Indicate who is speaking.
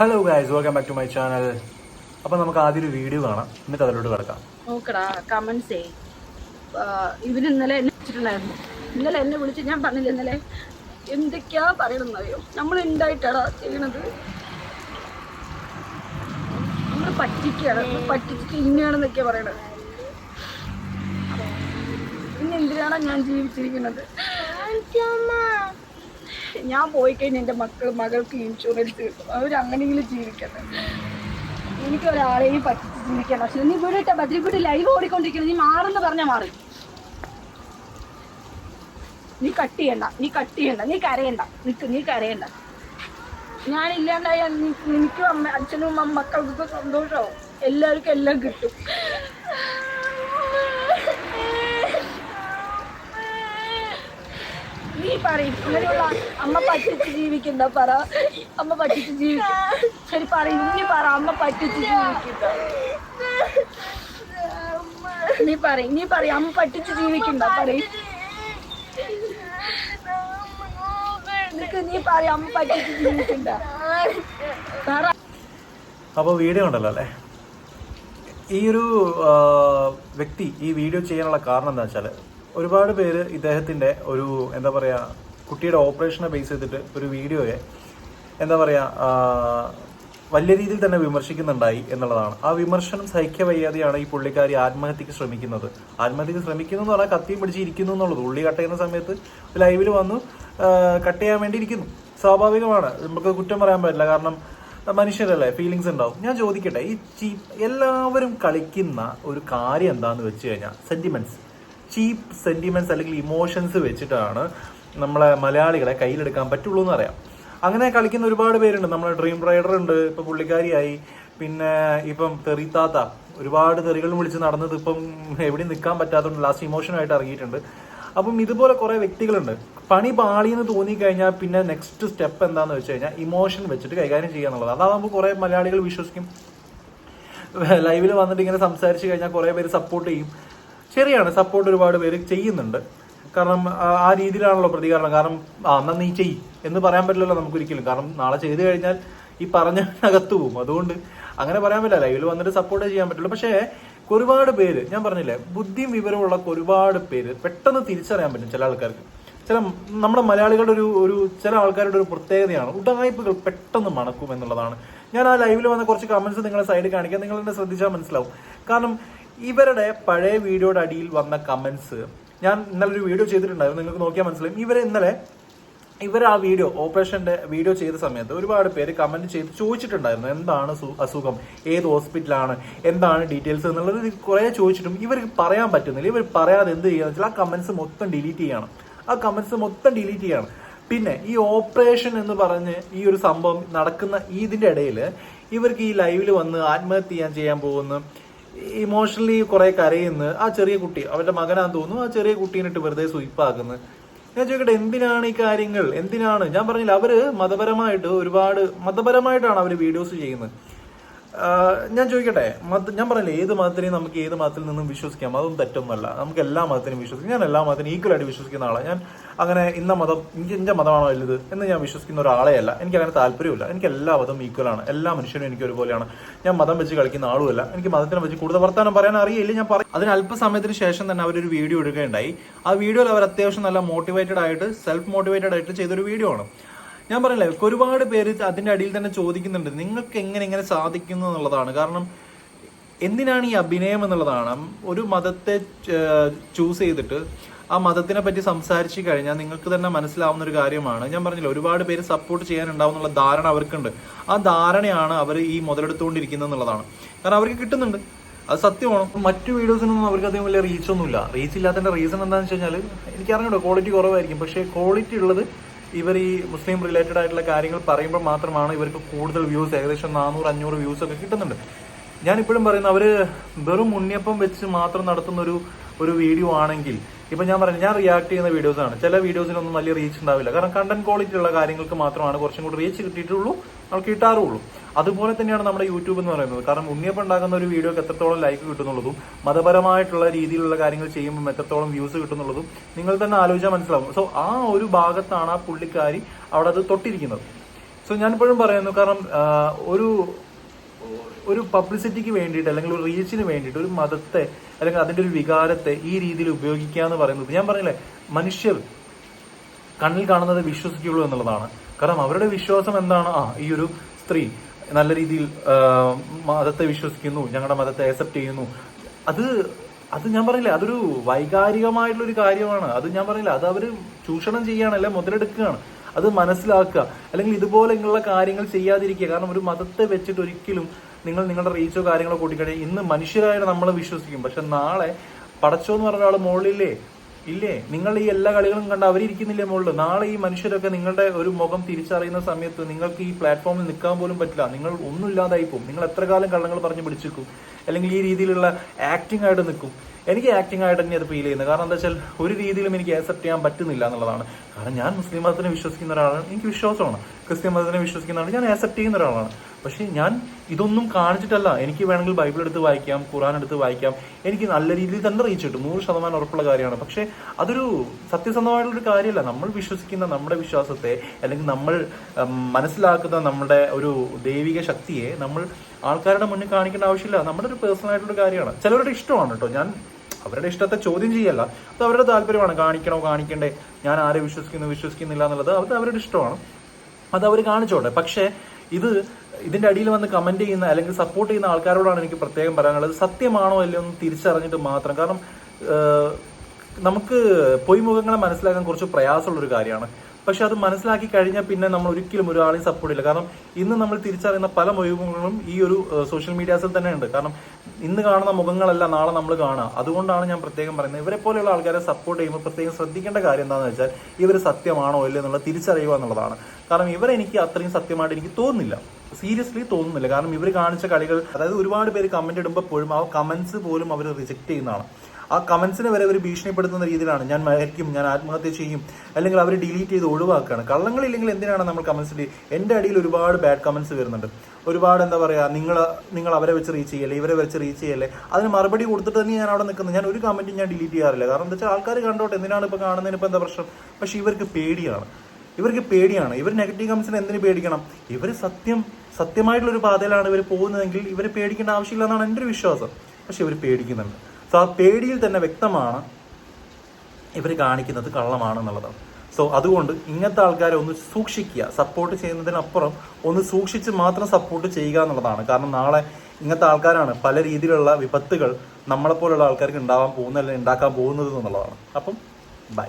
Speaker 1: Hello guys welcome back to my channel അപ്പൊ നമുക്ക് ആദ്യം ഒരു വീഡിയോ കാണാം. എന്നിട്ട് അതിലോട്ട് കിടക്കാം.
Speaker 2: നോക്കടാ കമന്റ്സേ ഇവന് ഇന്നലെ എന്നെ വിളിച്ചിട്ടുണ്ടായിരുന്നു. ഇന്നലെ എന്നെ വിളിച്ച് ഞാൻ പറഞ്ഞില്ല ഇന്നലെ? എന്തൊക്കെയാ പറയണമെന്നറിയോ നമ്മൾ എന്തായിട്ടാടാ ചെയ്യണത്? നമ്മൾ പറ്റിക്കാണ് നമ്മൾ പറ്റിച്ചിട്ട് ഇങ്ങനെയാണെന്നൊക്കെയാ പറയണത്. പിന്നെ എന്തിനാണ് ഞാൻ ജീവിച്ചിരിക്കുന്നത്? ഞാൻ പോയി കഴിഞ്ഞാൽ എന്റെ മക്കൾ മകൾക്ക് ഇൻഷുറൻസ് കിട്ടും. അവരങ്ങനെയെങ്കിലും ജീവിക്കട്ടെ എനിക്ക് ഒരാളെയും പറ്റിച്ച് ജീവിക്കാൻ പക്ഷെ നീ ഇവിടെ ഇട്ട ബദ്രിക്കുട്ടി ലൈവ് ഓടിക്കൊണ്ടിരിക്കണം നീ മാറെന്ന് പറഞ്ഞാൽ മാറി. നീ കട്ട് ചെയ്യണ്ട. നീ കട്ട് ചെയ്യണ്ട. നീ കരയണ്ട. നിക്ക് നീ കരയണ്ട. ഞാൻ ഇല്ലാണ്ടായ എനിക്കും അമ്മ അച്ഛനും മക്കൾക്കൊക്കെ സന്തോഷമാവും എല്ലാവർക്കും എല്ലാം കിട്ടും. നീ പറയും. അങ്ങനെയുള്ള അമ്മ പറ്റിച്ച് ജീവിക്കണ്ട പറ. അമ്മ പറ്റിച്ച് ജീവിക്കും. ശരി പറയും. നീ പറ അമ്മ പറ്റിച്ച് ജീവിക്കണ്ട നീ പറയും. നീ പറയും. അമ്മ പറ്റിച്ച് ജീവിക്കണ്ട പറയും. നിനക്ക് ജീവിക്കണ്ട. പറ.
Speaker 1: അപ്പോൾ വീഡിയോ ഉണ്ടല്ലോ അല്ലേ? ഈ ഒരു വ്യക്തി ഈ വീഡിയോ ചെയ്യാനുള്ള കാരണം എന്താ വെച്ചാൽ ഒരുപാട് പേര് ഇദ്ദേഹത്തിന്റെ ഒരു എന്താ പറയുക കുട്ടിയുടെ ഓപ്പറേഷനെ ബേസ് ചെയ്തിട്ട് ഒരു വീഡിയോയെ എന്താ പറയുക വലിയ രീതിയിൽ തന്നെ വിമർശിക്കുന്നുണ്ടായി എന്നുള്ളതാണ്. ആ വിമർശനം സഹിക്ക വയ്യാതെയാണ് ഈ പുള്ളിക്കാരി ആത്മഹത്യക്ക് ശ്രമിക്കുന്നത്. ആത്മഹത്യക്ക് ശ്രമിക്കുന്നു എന്ന് പറഞ്ഞാൽ കത്തിയും പിടിച്ചിരിക്കുന്നു എന്നുള്ളത്. ഉള്ളി കട്ട് ചെയ്യുന്ന സമയത്ത് ലൈവിൽ വന്നു കട്ട് ചെയ്യാൻ വേണ്ടി ഇരിക്കുന്നു. സ്വാഭാവികമാണ്. നമുക്ക് കുറ്റം പറയാൻ പറ്റില്ല. കാരണം മനുഷ്യരല്ലേ ഫീലിങ്സ് ഉണ്ടാവും. ഞാൻ ചോദിക്കട്ടെ ഈ എല്ലാവരും കളിക്കുന്ന ഒരു കാര്യം എന്താന്ന് വെച്ച് കഴിഞ്ഞാൽ സെന്റിമെന്റ്സ് ചീപ്പ് സെന്റിമെന്റ്സ് അല്ലെങ്കിൽ ഇമോഷൻസ് വെച്ചിട്ടാണ് നമ്മളെ മലയാളികളെ കയ്യിലെടുക്കാൻ പറ്റുള്ളൂ എന്ന് അറിയാം അങ്ങനെ കളിക്കുന്ന ഒരുപാട് പേരുണ്ട്. നമ്മളെ ഡ്രീം റൈഡർ ഉണ്ട് ഇപ്പൊ പുള്ളിക്കാരിയായി. പിന്നെ ഇപ്പം തെറിത്താത്ത ഒരുപാട് തെറികളും വിളിച്ച് നടന്നത് ഇപ്പം എവിടെ നിൽക്കാൻ പറ്റാത്തതുകൊണ്ട് ലാസ്റ്റ് ഇമോഷനായിട്ട് ഇറങ്ങിയിട്ടുണ്ട്. അപ്പം ഇതുപോലെ കുറെ വ്യക്തികളുണ്ട്. പണി പാളിയെന്ന് തോന്നിക്കഴിഞ്ഞാൽ പിന്നെ നെക്സ്റ്റ് സ്റ്റെപ്പ് എന്താന്ന് വെച്ച് കഴിഞ്ഞാൽ ഇമോഷൻ വെച്ചിട്ട് കൈകാര്യം ചെയ്യുക എന്നുള്ളത്. അതാകുമ്പോൾ കുറെ മലയാളികൾ വിശ്വസിക്കും. ലൈവിൽ വന്നിട്ട് ഇങ്ങനെ സംസാരിച്ച് കഴിഞ്ഞാൽ കുറെ പേര് സപ്പോർട്ട് ചെയ്യും. ശരിയാണ് സപ്പോർട്ട് ഒരുപാട് പേര് ചെയ്യുന്നുണ്ട്. കാരണം ആ- രീതിയിലാണല്ലോ പ്രതികരണം. കാരണം ആ എന്നാൽ നീ ചെയ് എന്ന് പറയാൻ പറ്റില്ലല്ലോ നമുക്ക് ഒരിക്കലും കാരണം നാളെ ചെയ്തു കഴിഞ്ഞാൽ ഈ പറഞ്ഞ അകത്തു പോകും. അതുകൊണ്ട് അങ്ങനെ പറയാൻ പറ്റില്ല. ലൈവിൽ വന്നിട്ട് സപ്പോർട്ട് ചെയ്യാൻ പറ്റുള്ളൂ. പക്ഷേ ഒരുപാട് പേര് ഞാൻ പറഞ്ഞില്ലേ ബുദ്ധിയും വിവരമുള്ള ഒരുപാട് പേര് പെട്ടെന്ന് തിരിച്ചറിയാൻ പറ്റും ചില ആൾക്കാർക്ക്. ചില നമ്മുടെ മലയാളികളുടെ ഒരു ഒരു ചില ആൾക്കാരുടെ ഒരു പ്രത്യേകതയാണ്. ഉടായ്പകൾ പെട്ടെന്ന് മണക്കും എന്നുള്ളതാണ്. ഞാൻ ആ ലൈവിൽ വന്ന കുറച്ച് കമൻസ് നിങ്ങളെ സൈഡിൽ കാണിക്കാം. നിങ്ങൾ എന്നെ ശ്രദ്ധിച്ചാൽ മനസ്സിലാവും. കാരണം ഇവരുടെ പഴയ വീഡിയോയുടെ അടിയിൽ വന്ന കമന്റ്സ് ഞാൻ ഇന്നലെ ഒരു വീഡിയോ ചെയ്തിട്ടുണ്ടായിരുന്നു നിങ്ങൾക്ക് നോക്കിയാൽ മനസ്സിലായി ഇവരെ ഇന്നലെ ഇവർ ആ വീഡിയോ ഓപ്പറേഷന്റെ വീഡിയോ ചെയ്ത സമയത്ത് ഒരുപാട് പേര് കമന്റ് ചെയ്ത് ചോദിച്ചിട്ടുണ്ടായിരുന്നു എന്താണ് അസുഖം ഏത് ഹോസ്പിറ്റലാണ് എന്താണ് ഡീറ്റെയിൽസ് എന്നുള്ളത് കുറെ ചോദിച്ചിട്ടും ഇവർക്ക് പറയാൻ പറ്റുന്നില്ല. ഇവർ പറയാതെ എന്ത് ചെയ്യാന്ന് വെച്ചാൽ ആ കമന്റ്സ് മൊത്തം ഡിലീറ്റ് ചെയ്യണം. ആ കമന്റ്സ് മൊത്തം ഡിലീറ്റ് ചെയ്യണം. പിന്നെ ഈ ഓപ്പറേഷൻ എന്ന് പറഞ്ഞ് ഈ ഒരു സംഭവം നടക്കുന്ന ഇതിന്റെ ഇടയിൽ ഇവർക്ക് ഈ ലൈവിൽ വന്ന് ആത്മഹത്യ ചെയ്യാൻ ചെയ്യാൻ പോകുന്നു. ഇമോഷണലി കുറെ കരയുന്നു. ആ ചെറിയ കുട്ടി അവരുടെ മകനാന്ന് തോന്നുന്നു ആ ചെറിയ കുട്ടീനിട്ട് വെറുതെ സ്വീപ്പാക്കുന്നു ഞാൻ ചോദിക്കട്ടെ എന്തിനാണ് ഈ കാര്യങ്ങൾ? എന്തിനാണ്? ഞാൻ പറഞ്ഞില്ല അവർ മതപരമായിട്ട് ഒരുപാട് മതപരമായിട്ടാണ് അവർ വീഡിയോസ് ചെയ്യുന്നത്. ഞാൻ ചോദിക്കട്ടെ മത ഞാൻ പറഞ്ഞില്ലേ ഏത് മതത്തിനെയും നമുക്ക് ഏത് മതത്തിൽ നിന്നും വിശ്വസിക്കാം? അതൊന്നും തെറ്റൊന്നുമല്ല. നമുക്ക് എല്ലാ മതത്തിനും വിശ്വസിക്കാം. ഞാൻ എല്ലാ മതത്തിനും ഈക്വൽ ആയിട്ട് വിശ്വസിക്കുന്ന ആളാണ്. ഞാൻ അങ്ങനെ ഇന്ന മതം എനിക്ക് എന്റെ മതമാണോ വലുത് എന്ന് ഞാൻ വിശ്വസിക്കുന്ന ഒരാളെ അല്ല എനിക്ക് അങ്ങനെ താല്പര്യമില്ല. എനിക്ക് എല്ലാ മതം ഈക്വൽ ആണ്. എല്ലാ മനുഷ്യനും എനിക്ക് ഒരുപോലെയാണ്. ഞാൻ മതം വെച്ച് കളിക്കുന്ന ആളുമല്ല. എനിക്ക് മതത്തിനെ വെച്ച് കൂടുതൽ വർത്തമാനം പറയാൻ അറിയില്ല. ഞാൻ പറയും അതിന് അല്പസമയത്തിന് ശേഷം തന്നെ അവരൊരു വീഡിയോ എടുക്കുകയുണ്ടായി ആ വീഡിയോയിൽ അവർ അത്യാവശ്യം നല്ല മോട്ടിവേറ്റഡ് ആയിട്ട് സെൽഫ് മോട്ടിവേറ്റഡ് ആയിട്ട് ചെയ്തൊരു വീഡിയോ ആണ്. ഞാൻ പറഞ്ഞില്ലേ ഒരുപാട് പേര് അതിന്റെ അടിയിൽ തന്നെ ചോദിക്കുന്നുണ്ട്. നിങ്ങൾക്ക് എങ്ങനെ എങ്ങനെ സാധിക്കുന്നു എന്നുള്ളതാണ്. കാരണം എന്തിനാണ് ഈ അഭിനയം എന്നുള്ളതാണ്. ഒരു മതത്തെ ചൂസ് ചെയ്തിട്ട് ആ മതത്തിനെ പറ്റി സംസാരിച്ച് കഴിഞ്ഞാൽ നിങ്ങൾക്ക് തന്നെ മനസ്സിലാവുന്ന ഒരു കാര്യമാണ്. ഞാൻ പറഞ്ഞില്ല ഒരുപാട് പേര് സപ്പോർട്ട് ചെയ്യാനുണ്ടാവുന്ന ധാരണ അവർക്കുണ്ട്. ആ ധാരണയാണ് അവർ ഈ മുതലെടുത്തുകൊണ്ടിരിക്കുന്നത് എന്നുള്ളതാണ്. കാരണം അവർക്ക് കിട്ടുന്നുണ്ട്. അത് സത്യമാണ് മറ്റു വീഡിയോസിനൊന്നും അവർക്ക് അധികം വലിയ റീച്ചൊന്നുമില്ല റീച്ച് ഇല്ലാത്തതിന്റെ റീസൺ എന്താണെന്ന് വെച്ച് കഴിഞ്ഞാൽ എനിക്ക് അറിഞ്ഞൂടോ ക്വാളിറ്റി കുറവായിരിക്കും. പക്ഷേ ക്വാളിറ്റി ഉള്ളത് ഇവർ ഈ മുസ്ലിം റിലേറ്റഡ് ആയിട്ടുള്ള കാര്യങ്ങൾ പറയുമ്പോൾ മാത്രമാണ് ഇവർക്ക് കൂടുതൽ വ്യൂസ് ഏകദേശം നാനൂറ് അഞ്ഞൂറ് വ്യൂസ് ഒക്കെ കിട്ടുന്നുണ്ട്. ഞാൻ ഇപ്പോഴും പറയുന്നത് അവർ വെറും ഉണ്ണിയപ്പം വെച്ച് മാത്രം നടത്തുന്ന ഒരു ഒരു വീഡിയോ ആണെങ്കിൽ ഇപ്പൊ ഞാൻ പറഞ്ഞു ഞാൻ റിയാക്ട് ചെയ്യുന്ന വീഡിയോസാണ് ചില വീഡിയോസിനൊന്നും വലിയ റീച്ച് ഉണ്ടാവില്ല. കാരണം കണ്ടന്റ് ക്വാളിറ്റി ഉള്ള കാര്യങ്ങൾക്ക് മാത്രമാണ് കുറച്ചും കൂടി റീച്ച് കിട്ടിയിട്ടുള്ളൂ നമുക്ക് കിട്ടാറുള്ളൂ. അതുപോലെ തന്നെയാണ് നമ്മുടെ യൂട്യൂബ് എന്ന് പറയുന്നത്. കാരണം ഉണ്ണിയപ്പം ഉണ്ടാക്കുന്ന ഒരു വീഡിയോക്ക് എത്രത്തോളം ലൈക്ക് കിട്ടുന്നുള്ളതും മതപരമായിട്ടുള്ള രീതിയിലുള്ള കാര്യങ്ങൾ ചെയ്യുമ്പോൾ എത്രത്തോളം വ്യൂസ് കിട്ടുന്നുള്ളതും നിങ്ങൾ തന്നെ ആലോചിച്ചാൽ മനസ്സിലാവും. സോ ആ ഒരു ഭാഗത്താണ് ആ പുള്ളിക്കാരി അവിടെ അത് തൊട്ടിരിക്കുന്നത്. സോ ഞാൻ ഇപ്പോഴും പറയുന്നു കാരണം ഒരു ഒരു പബ്ലിസിറ്റിക്ക് വേണ്ടിയിട്ട് അല്ലെങ്കിൽ ഒരു റീച്ചിന് വേണ്ടിയിട്ട് ഒരു മതത്തെ അല്ലെങ്കിൽ അതിന്റെ ഒരു വികാരത്തെ ഈ രീതിയിൽ ഉപയോഗിക്കുക എന്ന് പറയുന്നത് ഞാൻ പറഞ്ഞില്ലേ മനുഷ്യർ കണ്ണിൽ കാണുന്നത് വിശ്വസിക്കുള്ളൂ എന്നുള്ളതാണ്. കാരണം അവരുടെ വിശ്വാസം എന്താണ്? ആ ഈ ഒരു സ്ത്രീ നല്ല രീതിയിൽ മതത്തെ വിശ്വസിക്കുന്നു ഞങ്ങളുടെ മതത്തെ അക്സെപ്റ്റ് ചെയ്യുന്നു. അത് അത് ഞാൻ പറയില്ല അതൊരു വൈകാരികമായിട്ടുള്ള ഒരു കാര്യമാണ്. അത് ഞാൻ പറയില്ല അത് അവർ ചൂഷണം ചെയ്യുകയാണ് അല്ലെ മുതലെടുക്കുകയാണ്. അത് മനസ്സിലാക്കുക. അല്ലെങ്കിൽ ഇതുപോലെ ഇതുപോലെയുള്ള കാര്യങ്ങൾ ചെയ്യാതിരിക്കുക. കാരണം ഒരു മതത്തെ വെച്ചിട്ട് ഒരിക്കലും നിങ്ങൾ നിങ്ങളുടെ റീച്ചോ കാര്യങ്ങളോ കൂട്ടിക്കഴിഞ്ഞാൽ ഇന്ന് മനുഷ്യരായിട്ട് നമ്മൾ വിശ്വസിക്കും. പക്ഷെ നാളെ പടച്ചോ എന്ന് പറഞ്ഞ ഒരാൾ മുകളിലില്ലേ? ഇല്ലേ? നിങ്ങൾ ഈ എല്ലാ കളികളും കണ്ട് അവരിയ്ക്കുന്നില്ലേ മുകളിൽ നാളെ ഈ മനുഷ്യരൊക്കെ നിങ്ങളുടെ ഒരു മുഖം തിരിച്ചറിയുന്ന സമയത്ത് നിങ്ങൾക്ക് ഈ പ്ലാറ്റ്ഫോമിൽ നിൽക്കാൻ പോലും പറ്റില്ല. നിങ്ങൾ ഒന്നുമില്ലാതായി പോകും. നിങ്ങൾ എത്ര കാലം കള്ളങ്ങൾ പറഞ്ഞ് പിടിച്ചിരിക്കും അല്ലെങ്കിൽ ഈ രീതിയിലുള്ള ആക്ടിംഗ് ആയിട്ട് നിൽക്കും. എനിക്ക് ആക്ടിംഗ് ആയിട്ട് തന്നെ അത് ഫീൽ ചെയ്യുന്നത്. കാരണം എന്താ വെച്ചാൽ ഒരു രീതിയിലും എനിക്ക് ആക്സെപ്റ്റ് ചെയ്യാൻ പറ്റുന്നില്ല എന്നുള്ളതാണ്. കാരണം ഞാൻ മുസ്ലിം മതത്തിനെ വിശ്വസിക്കുന്ന ഒരാളാണ്. എനിക്ക് വിശ്വാസമാണ്. ക്രിസ്ത്യൻ മതത്തിനെ വിശ്വസിക്കുന്നതാണ് ഞാൻ ആക്സെപ്റ്റ് ചെയ്യുന്ന ഒരാളാണ്. പക്ഷേ ഞാൻ ഇതൊന്നും കാണിച്ചിട്ടല്ല. എനിക്ക് വേണമെങ്കിൽ ബൈബിൾ എടുത്ത് വായിക്കാം ഖുറാൻ എടുത്ത് വായിക്കാം. എനിക്ക് നല്ല രീതിയിൽ തന്നെ റീച്ച് കിട്ടും. നൂറ് ശതമാനം ഉറപ്പുള്ള കാര്യമാണ്. പക്ഷേ അതൊരു സത്യസന്ധമായിട്ടുള്ളൊരു കാര്യമല്ല. നമ്മൾ വിശ്വസിക്കുന്ന നമ്മുടെ വിശ്വാസത്തെ അല്ലെങ്കിൽ നമ്മൾ മനസ്സിലാക്കുന്ന നമ്മുടെ ഒരു ദൈവിക ശക്തിയെ നമ്മൾ ആൾക്കാരുടെ മുന്നിൽ കാണിക്കേണ്ട ആവശ്യമില്ല. നമ്മുടെ ഒരു പേഴ്സണൽ ആയിട്ടുള്ള കാര്യമാണ്. ചിലവരുടെ ഇഷ്ടമാണ് കേട്ടോ. ഞാൻ അവരുടെ ഇഷ്ടത്തെ ചോദ്യം ചെയ്യല്ല. അത് അവരുടെ താല്പര്യമാണ്. കാണിക്കണോ കാണിക്കണ്ടേ? ഞാൻ ആരെ വിശ്വസിക്കുന്നു വിശ്വസിക്കുന്നില്ല എന്നുള്ളത് അത് അവരുടെ ഇഷ്ടമാണ്. അത് അവർ കാണിച്ചോട്ടെ. പക്ഷേ ഇത് ഇതിന്റെ അടിയിൽ വന്ന് കമന്റ് ചെയ്യുന്ന അല്ലെങ്കിൽ സപ്പോർട്ട് ചെയ്യുന്ന ആൾക്കാരോടാണ് എനിക്ക് പ്രത്യേകം പറയാനുള്ളത്. സത്യമാണോ അല്ലയോ എന്ന് തിരിച്ചറിഞ്ഞിട്ട് മാത്രം. കാരണം നമുക്ക് നമുക്ക് പൊയ്മുഖങ്ങളെ മനസ്സിലാക്കാൻ കുറച്ച് പ്രയാസമുള്ള ഒരു കാര്യമാണ്. പക്ഷെ അത് മനസ്സിലാക്കി കഴിഞ്ഞാൽ പിന്നെ നമ്മൾ ഒരിക്കലും ഒരാളെയും സപ്പോർട്ട് ചെയ്യില്ല. കാരണം ഇന്ന് നമ്മൾ തിരിച്ചറിയുന്ന പല മുഖങ്ങളും ഈ ഒരു സോഷ്യൽ മീഡിയാസിൽ തന്നെ ഉണ്ട്. കാരണം ഇന്ന് കാണുന്ന മുഖങ്ങളല്ല നാളെ നമ്മൾ കാണുക. അതുകൊണ്ടാണ് ഞാൻ പ്രത്യേകം പറയുന്നത്. ഇവരെ പോലെയുള്ള ആൾക്കാരെ സപ്പോർട്ട് ചെയ്യുമ്പോൾ പ്രത്യേകം ശ്രദ്ധിക്കേണ്ട കാര്യം എന്താണെന്ന് വെച്ചാൽ ഇവർ സത്യമാണോ ഇല്ലയോ എന്നുള്ള തിരിച്ചറിയുക എന്നുള്ളതാണ്. കാരണം ഇവരെനിക്ക് അത്രയും സത്യമായിട്ട് എനിക്ക് തോന്നുന്നില്ല. സീരിയസ്ലി തോന്നുന്നില്ല. കാരണം ഇവർ കാണിച്ച കളികൾ അതായത് ഒരുപാട് പേര് കമന്റ് ഇടുമ്പോൾ പോലും ആ കമന്റ്സ് പോലും അവർ റിജക്ട് ചെയ്യുന്നതാണ്. ആ കമൻസിന് വരെ അവർ ഭീഷണിപ്പെടുത്തുന്ന രീതിയിലാണ്. ഞാൻ മരിക്കും ഞാൻ ആത്മഹത്യ ചെയ്യും അല്ലെങ്കിൽ അവർ ഡിലീറ്റ് ചെയ്ത് ഒഴിവാക്കുകയാണ്. കള്ളങ്ങളില്ലെങ്കിൽ എന്തിനാണ് നമ്മൾ കമൻസ് എന്റെ അടിയിൽ ഒരുപാട് ബാഡ് കമൻസ് വരുന്നുണ്ട്. ഒരുപാട് എന്താ പറയാ നിങ്ങൾ നിങ്ങൾ അവരെ വെച്ച് റീച്ച് ചെയ്യല്ലേ ഇവരെ വെച്ച് റീച്ച് ചെയ്യല്ലേ അതിന് മറുപടി കൊടുത്തിട്ട് തന്നെ ഞാൻ അവിടെ നിൽക്കുന്നത് ഞാൻ ഒരു കമന്റും ഞാൻ ഡിലീറ്റ് ചെയ്യാറില്ല. കാരണം എന്താ വെച്ചാൽ ആൾക്കാർ കണ്ടോട്ടെ എന്തിനാണ് ഇപ്പൊ കാണുന്നതിന് ഇപ്പൊ എന്താ പ്രശ്നം? പക്ഷെ ഇവർക്ക് പേടിയാണ്. ഇവർക്ക് പേടിയാണ്. ഇവർ നെഗറ്റീവ് കമൻസിന് എന്തിനു പേടിക്കണം? ഇവർ സത്യം സത്യമായിട്ടുള്ള ഒരു പാതയിലാണ് ഇവർ പോകുന്നതെങ്കിൽ ഇവർ പേടിക്കേണ്ട ആവശ്യമില്ല എന്നാണ് എന്റെ ഒരു വിശ്വാസം. പക്ഷെ ഇവർ പേടിക്കുന്നുണ്ട്. സോ ആ പേടിയിൽ തന്നെ വ്യക്തമാണ് ഇവർ കാണിക്കുന്നത് കള്ളമാണെന്നുള്ളതാണ് സോ അതുകൊണ്ട് ഇങ്ങനത്തെ ആൾക്കാരെ ഒന്ന് സൂക്ഷിക്കുക. സപ്പോർട്ട് ചെയ്യുന്നതിനപ്പുറം ഒന്ന് സൂക്ഷിച്ച് മാത്രം സപ്പോർട്ട് ചെയ്യുക എന്നുള്ളതാണ്. കാരണം നാളെ ഇങ്ങനത്തെ ആൾക്കാരാണ് പല രീതിയിലുള്ള വിപത്തുകൾ നമ്മളെപ്പോലുള്ള ആൾക്കാർക്ക് ഉണ്ടാവാൻ പോകുന്ന അല്ലെങ്കിൽ ഉണ്ടാക്കാൻ പോകുന്നത് എന്നുള്ളതാണ്. അപ്പം ബൈ.